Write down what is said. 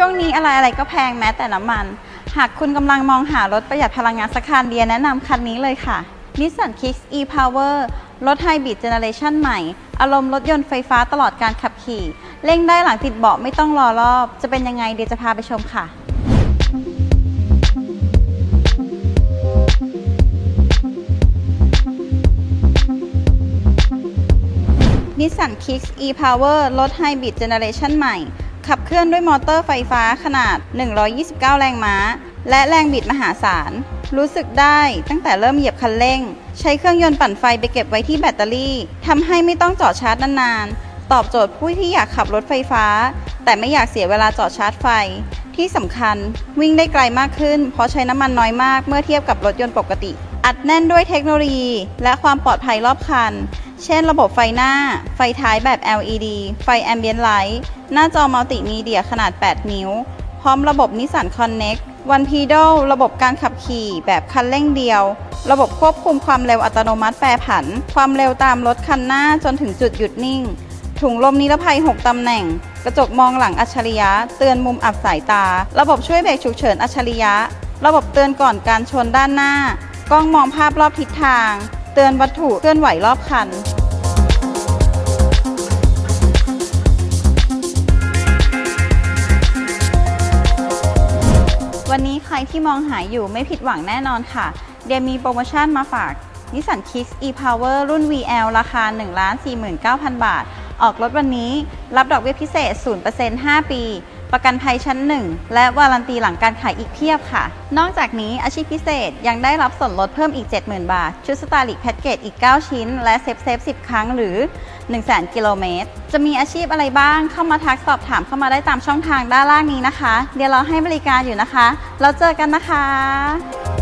ช่วงนี้อะไรอะไรก็แพงแม้แต่น้ำมัน หากคุณกำลังมองหารถประหยัดพลังงานสักคันเดียแนะนำคันนี้เลยค่ะ Nissan Kicks e-Power รถไฮบริดเจเนเรชันใหม่ อารมณ์รถยนต์ไฟฟ้าตลอดการขับขี่ เร่งได้หลังติดเบาะไม่ต้องรอรอบ จะเป็นยังไงเดี๋ยวจะพาไปชมค่ะ Nissan Kicks e-Power รถไฮบริดเจเนเรชันใหม่ ขับเคลื่อนด้วยมอเตอร์ไฟฟ้าขนาด 129 แรงม้า และแรงบิดมหาศาล รู้สึกได้ตั้งแต่เริ่มเหยียบคันเร่ง ใช้เครื่องยนต์ปั่นไฟไปเก็บไว้ที่แบตเตอรี่ทำให้ไม่ต้องจอดชาร์จนานๆ ตอบโจทย์ผู้ที่อยากขับรถไฟฟ้า แต่ไม่อยากเสียเวลาจอดชาร์จไฟ ที่สำคัญวิ่งได้ไกลมากขึ้น เพราะใช้น้ำมันน้อยมากเมื่อเทียบกับรถยนต์ปกติ อัดแน่นด้วยเทคโนโลยี และความปลอดภัยรอบคัน เช่นระบบไฟหน้า ไฟท้ายแบบ LED ไฟ Ambient Light หน้าจอมัลติมีเดียขนาด 8 นิ้ว พร้อมระบบ Nissan Connect One Pedal ระบบการขับขี่แบบคันเร่งเดียว ระบบควบคุมความเร็วอัตโนมัติแปรผัน ความเร็วตามรถคันหน้าจนถึงจุดหยุดนิ่ง ถุงลมนิรภัย 6 ตำแหน่ง กระจกมองหลังอัจฉริยะ เตือนมุมอับสายตา ระบบช่วยเบรกฉุกเฉินอัจฉริยะ ระบบเตือนก่อนการชนด้านหน้า กล้องมองภาพรอบทิศทาง เตือนวัตถุเคลื่อนไหวรอบคัน วันนี้ใครที่มองหายอยู่ไม่ผิดหวังแน่นอนค่ะ เดียมีโปรโมชั่นมาฝาก Nissan Kicks e-Power รุ่น VL ราคา 1,49,000 บาท ออกรถวันนี้ รับดอกเบี้ยพิเศษ 0% 5 ปี ประกันภัยชั้น 1 และวารันตีหลังการขายอีกเพียบค่ะ นอกจากนี้อาชีพพิเศษยังได้รับส่วนลดเพิ่มอีก 70,000 บาท ชุดสตาร์ลิกแพ็กเกจอีก 9 ชิ้น และเซฟเซฟ10 ครั้งหรือ 100,000 กิโลเมตร จะมีอาชีพอะไรบ้างเข้ามาทักสอบถามเข้ามาได้ตามช่องทางด้านล่างนี้นะคะ เดี๋ยวเราให้บริการอยู่นะคะ เราเจอกันนะคะ